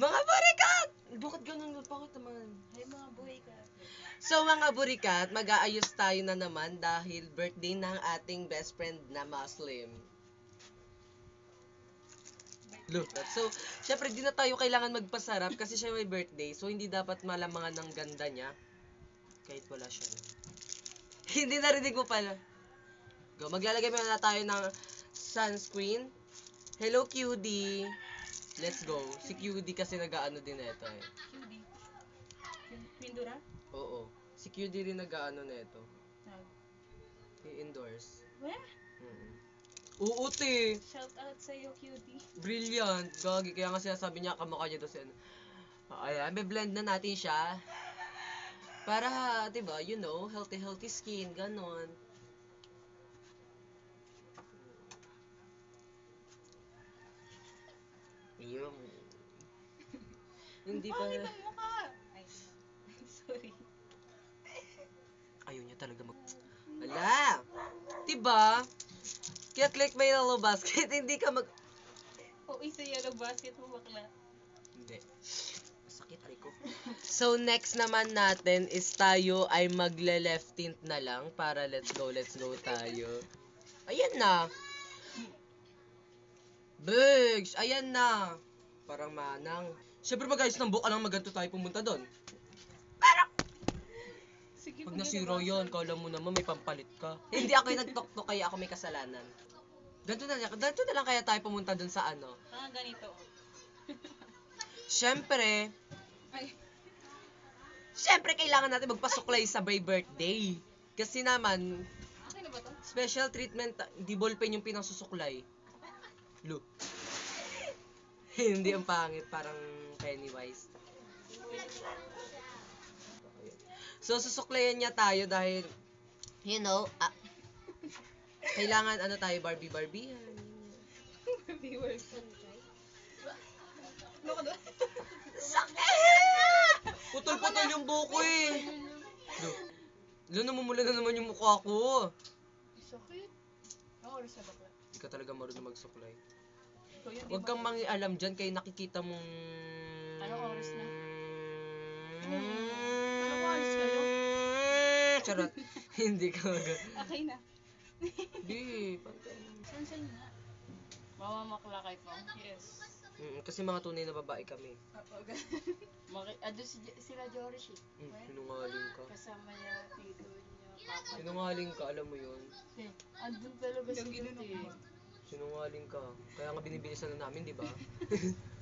Mga burikat! Bakit ganun? Bakit naman? Ay, mga ka. So mga burikat, mag-aayos tayo na naman dahil birthday ng ating best friend na Muslim. Look, so, syempre di na tayo kailangan magpasarap kasi siya may birthday. So, hindi dapat malamangan ng ganda niya. Kahit wala siya. hindi narinig mo pala. Go, maglalagay muna tayo ng sunscreen. Hello, QD. Let's go. Si QD kasi nag-ano din ito eh. QD. Mindura? Oo. Si QD rin nag-ano nito. Nag. I-endorse. Weh? Mm. Oo, te. Shout out sa'yo, QD. Brilliant. Gagi. Kaya nga sinasabi niya, kamukha niya daw si ano. Ayan, may blend na natin siya. Para, di ba, you know, healthy, healthy skin, ganon. Yum. Hindi pa, Pangit ang mukha! Ay, sorry. ayaw niya talaga mag... Wala! Diba? Kaya click my yellow basket, hindi ka mag... O, isa yellow basket mo bakla. Hindi. Masakit aray ko. So, next naman natin is tayo ay magle-left tint na lang para let's go, let's go tayo. Ayan na. Bigs! Ayan na. Parang manang. Siyempre mag-ayos ng buhok, alam maganto tayo pumunta doon. Sige, Pag nasiro yun, kala mo naman may pampalit ka. Hindi ako yung nagtok-tok, kaya ako may kasalanan. Ganito na, ganito na lang kaya tayo pumunta doon sa ano. Ah, ganito. Siyempre, Ay, Siyempre, kailangan natin magpasuklay sa Bray birthday. Kasi naman, okay na ba to? special treatment, hindi ballpen yung pinasusuklay. Look. hindi ang pangit, parang Pennywise. So, susuklayan niya tayo dahil, you know, ah, kailangan ano tayo, Barbie-Barbie. Viewers. Ano ka doon? Sakit! Putol-putol yung buko eh. Lo, namumula na naman yung mukha ko. Sakit. Oras na bakla. Ka talaga marunong magsuklay. Di Huwag kang mangialam dyan kay nakikita mong... Anong oras na? Mm. Anong oras kayo? Charot. Hindi ka mag... Okay na. Hindi. pantay. Saan saan nga? Mamamakla Pong? Yes. Mm, kasi mga tunay na babae kami. Maki ado si sila Joris eh. Mm, sinungaling ka. Kasama niya. Sinungaling ka, alam mo yun. Eh, andun talaga si Tito eh. Sinungaling ka. Kaya nga binibilisan na namin, di ba?